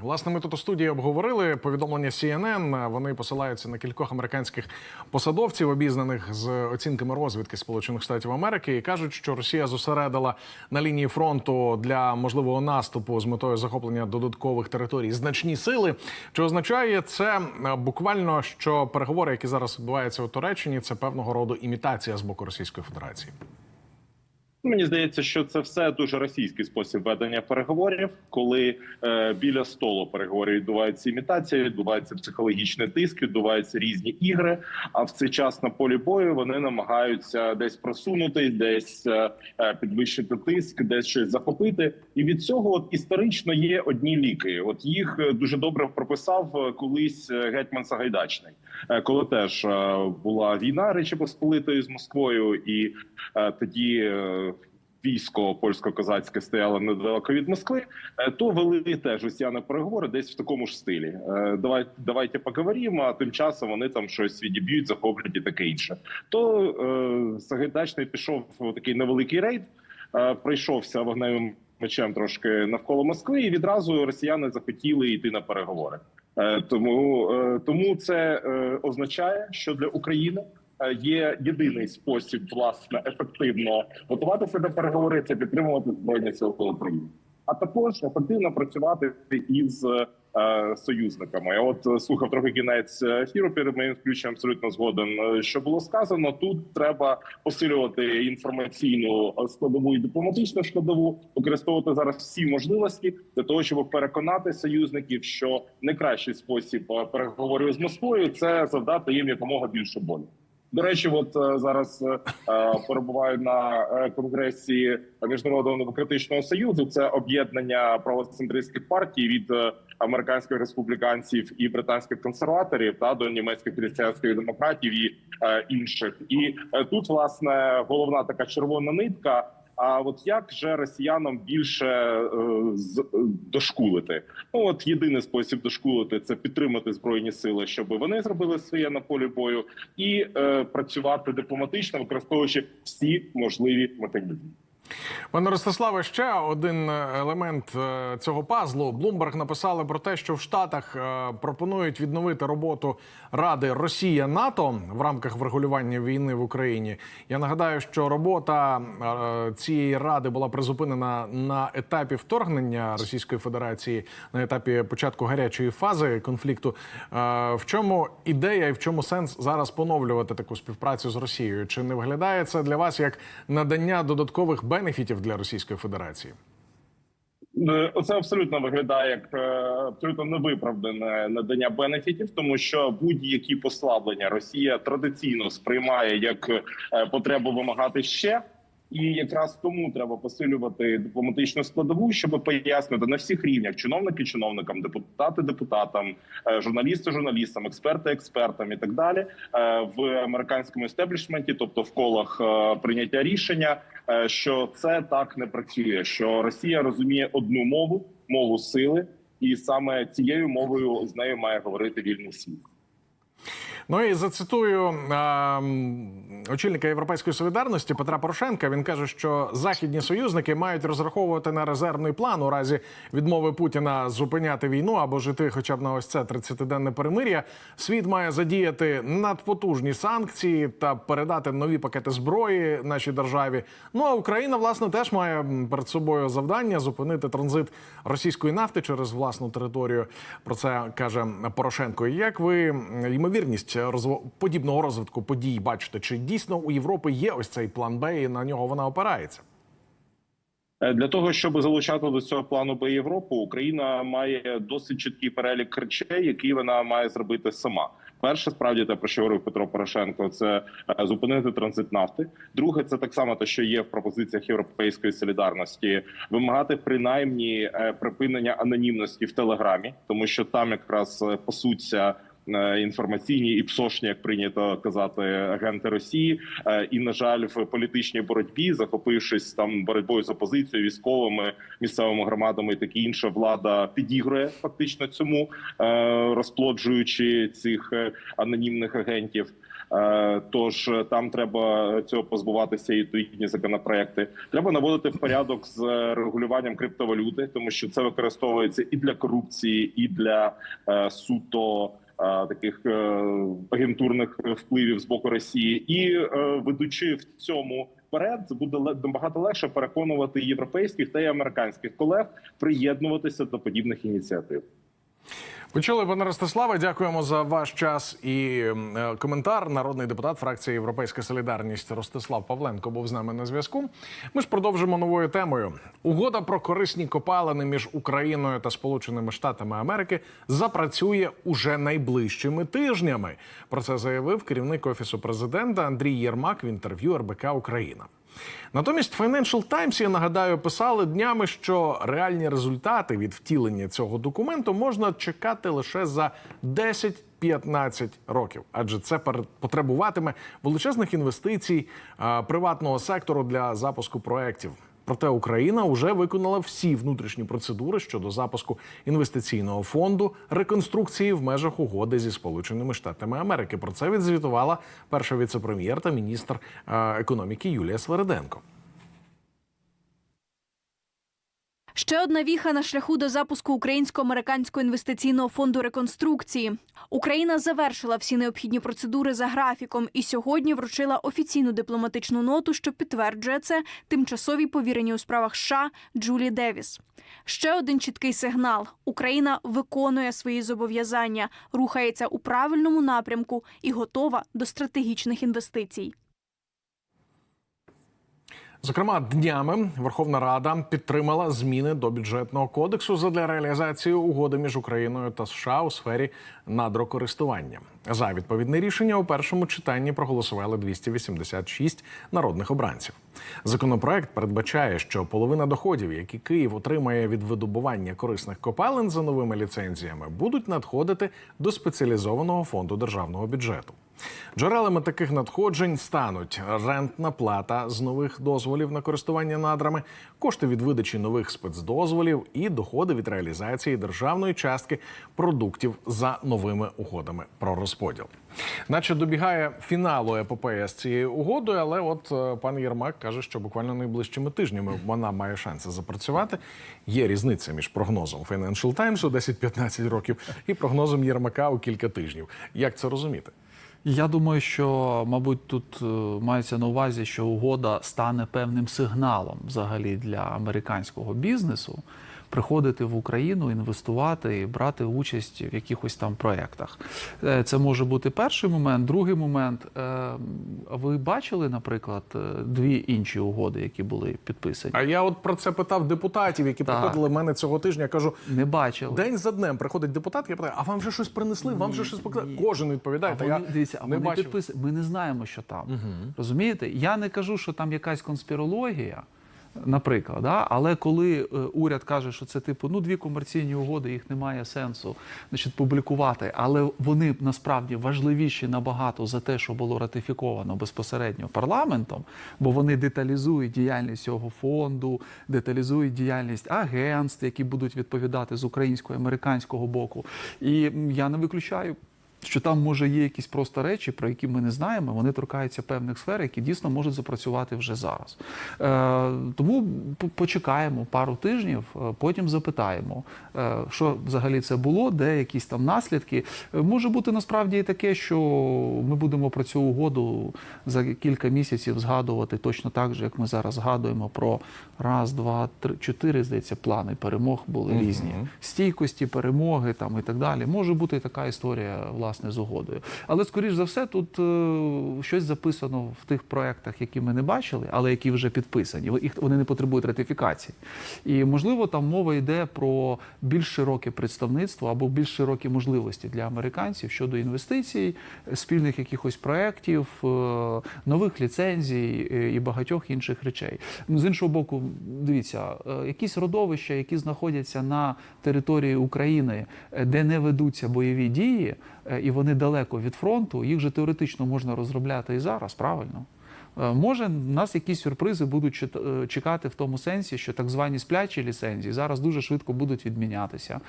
Власне, ми тут у студії обговорили повідомлення CNN. Вони посилаються на кількох американських посадовців, обізнаних з оцінками розвідки Сполучених Штатів Америки, і кажуть, що Росія зосередила на лінії фронту для можливого наступу з метою захоплення додаткових територій значні сили. Що означає це е, буквально, що переговори, які зараз відбуваються у Туреччині, це певного роду імітація з боку Російської Федерації. Мені здається, що це все дуже російський спосіб ведення переговорів, коли е, біля столу переговорів відбувається імітація, відбувається психологічний тиск, відбуваються різні ігри. А в цей час на полі бою вони намагаються десь просунутись, десь е, е, підвищити тиск, десь щось захопити. І від цього от історично є одні ліки. От їх е, дуже добре прописав е, колись гетьман Сагайдачний, коли теж була війна Речі Посполитої з Москвою, і е, тоді. Військо польсько-козацьке стояло недалеко від Москви, е, то вели теж росіяни переговори десь в такому ж стилі. Е, Давай, давайте поговоримо, а тим часом вони там щось відіб'ють, захоплять і таке інше. То е, Сагайдачний пішов у такий невеликий рейд, е, пройшовся вогневим мечем трошки навколо Москви, і відразу росіяни захотіли йти на переговори. Тому, тому це означає, що для України є єдиний спосіб власне ефективно готуватися до переговорів це підтримувати збройні сили України, а також ефективно працювати із е, союзниками. Я от е, слухав трохи кінець ефіру перед моїм включенням абсолютно згоден. е, Що було сказано, тут треба посилювати інформаційну е, складову і дипломатичну складову, використовувати зараз всі можливості для того, щоб переконати союзників, що найкращий спосіб е, переговорів з Москвою це завдати їм якомога більше болю. До речі, от е, зараз е, е, перебуваю на конгресі міжнародного демократичного союзу. Це об'єднання правоцентристських партій від американських республіканців і британських консерваторів та до німецьких християнських демократів і інших. І тут власне головна така червона нитка. А от як же росіянам більше е, е, дошкулити? Ну от єдиний спосіб дошкулити це підтримати збройні сили, щоб вони зробили своє на полі бою, і е, працювати дипломатично, використовуючи всі можливі механізми. Пане Ростиславе, ще один елемент е, цього пазлу. Блумберг написали про те, що в Штатах е, пропонують відновити роботу Ради Росія НАТО в рамках врегулювання війни в Україні. Я нагадаю, що робота е, цієї ради була призупинена на етапі вторгнення Російської Федерації на етапі початку гарячої фази конфлікту. Е, В чому ідея і в чому сенс зараз поновлювати таку співпрацю з Росією? Чи не виглядає це для вас як надання додаткових бенефітів для Російської Федерації? Е, Це абсолютно виглядає як е, абсолютно невиправдане надання бенефітів, тому що будь-які послаблення Росія традиційно сприймає як е, потребу вимагати ще. І якраз тому треба посилювати дипломатичну складову, щоб пояснити на всіх рівнях чиновники чиновникам, депутати депутатам, е, журналісти журналістам, експерти експертам і так далі е, в американському естеблішменті, тобто в колах е, прийняття рішення, що це так не працює. Що Росія розуміє одну мову мову сили, і саме цією мовою з нею має говорити вільний світ. Ну і зацитую е, очільника Європейської солідарності Петра Порошенка. Він каже, що західні союзники мають розраховувати на резервний план у разі відмови Путіна зупиняти війну або жити, хоча б на ось це 30-денне перемир'я. Світ має задіяти надпотужні санкції та передати нові пакети зброї нашій державі. Ну а Україна власне теж має перед собою завдання зупинити транзит російської нафти через власну територію. Про це каже Порошенко. Як ви ймовірність розво- подібного розвитку подій бачите? Чи дійсно у Європи є ось цей план Б, і на нього вона опирається? Е, Для того щоб залучати до цього плану Б Європу, Україна має досить чіткий перелік речей, які вона має зробити сама. Перше, справді те, про що говорив Петро Порошенко, це е, зупинити транзит нафти. Друге, це так само те, що є в пропозиціях європейської солідарності, вимагати принаймні е, припинення анонімності в телеграмі, тому що там якраз е, пасуться е, інформаційні і псошні, як прийнято казати, агенти Росії. Е, І на жаль, в політичній боротьбі, захопившись там боротьбою з опозицією, військовими місцевими громадами і таке інше, влада підігрує фактично цьому, е, розплоджуючи цих е, анонімних агентів. Е, Тож е, там треба цього позбуватися і відповідні законопроекти. Треба наводити в порядок з е, регулюванням криптовалюти, тому що це використовується і для корупції, і для е, суто е, таких е, агентурних впливів з боку Росії, і е, ведучи в цьому вперед, буде набагато легше переконувати європейських та й американських колег приєднуватися до подібних ініціатив. Почули, пане Ростиславе. Дякуємо за ваш час і е, коментар. Народний депутат фракції Європейська Солідарність Ростислав Павленко був з нами на зв'язку. Ми ж продовжимо новою темою. Угода про корисні копалини між Україною та Сполученими Штатами Америки запрацює уже найближчими тижнями. Про це заявив керівник офісу президента Андрій Єрмак в інтерв'ю РБК Україна. Натомість Financial Times, я нагадаю, писали днями, що реальні результати від втілення цього документу можна чекати лише за 10-15 років, адже це потребуватиме величезних інвестицій а, приватного сектору для запуску проєктів. Проте Україна вже виконала всі внутрішні процедури щодо запуску інвестиційного фонду реконструкції в межах угоди зі Сполученими Штатами Америки. Про це відзвітувала перша віцепрем'єр та міністр е, економіки Юлія Свериденко. Ще одна віха на шляху до запуску українсько-американського інвестиційного фонду реконструкції. Україна завершила всі необхідні процедури за графіком і сьогодні вручила офіційну дипломатичну ноту, що підтверджує це тимчасовій повіреній у справах США Джулі Девіс. Ще один чіткий сигнал: Україна виконує свої зобов'язання, рухається у правильному напрямку і готова до стратегічних інвестицій. Зокрема, днями Верховна Рада підтримала зміни до бюджетного кодексу задля реалізації угоди між Україною та США у сфері надрокористування. За відповідне рішення у першому читанні проголосували 286 народних обранців. Законопроект передбачає, що половина доходів, які Київ отримає від видобування корисних копалин за новими ліцензіями, будуть надходити до спеціалізованого фонду державного бюджету. Джерелами таких надходжень стануть рентна плата з нових дозволів на користування надрами, кошти від видачі нових спецдозволів і доходи від реалізації державної частки продуктів за новими угодами про розподіл. Наче добігає фіналу епопея з цією угодою, але от е, пан Єрмак каже, що буквально найближчими тижнями вона має шанси запрацювати. Є різниця між прогнозом Financial Times у 10-15 років і прогнозом Єрмака у кілька тижнів. Як це розуміти? Я думаю, що, мабуть, тут е, мається на увазі, що угода стане певним сигналом взагалі для американського бізнесу приходити в Україну, інвестувати і брати участь в якихось там проєктах. Е, Це може бути перший момент. Другий момент. е, Ви бачили, наприклад, е, дві інші угоди, які були підписані? А я от про це питав депутатів, які Так. приходили в мене цього тижня. Я кажу, Не бачили. день за днем приходить депутат. Я питаю, а вам вже щось принесли? Вам вже щось показали? Кожен відповідає. А Та вони, я дивіться, а не вони бачив. Ми не знаємо, що там. Розумієте? Я не кажу, що там якась конспірологія, наприклад, да? але коли е, уряд каже, що це типу ну дві комерційні угоди, їх немає сенсу значить, публікувати, але вони насправді важливіші набагато за те, що було ратифіковано безпосередньо парламентом, бо вони деталізують діяльність цього фонду, деталізують діяльність агентств, які будуть відповідати з українського і американського боку. І я не виключаю. Що там може є якісь просто речі, про які ми не знаємо, вони торкаються певних сфер, які дійсно можуть запрацювати вже зараз. Е, тому почекаємо пару тижнів, е, потім запитаємо, е, що взагалі це було, де якісь там наслідки. Е, Може бути насправді і таке, що ми будемо про цю угоду за кілька місяців згадувати точно так же, як ми зараз згадуємо про раз, два, три, чотири, здається, плани перемог були різні. Стійкості, перемоги там і так далі. Може бути і така історія, власне, з угодою. Але, скоріш за все, тут е, щось записано в тих проектах, які ми не бачили, але які вже підписані. Їх вони не потребують ратифікації. І можливо, там мова йде про більш широке представництво або більш широкі можливості для американців щодо інвестицій, спільних якихось проєктів, е, нових ліцензій е, і багатьох інших речей. З іншого боку, дивіться, якісь родовища, які знаходяться на території України, де не ведуться бойові дії, і вони далеко від фронту, їх же теоретично можна розробляти і зараз, правильно? Е, Може, нас якісь сюрпризи будуть е, чекати в тому сенсі, що так звані сплячі ліцензії зараз дуже швидко будуть відмінятися.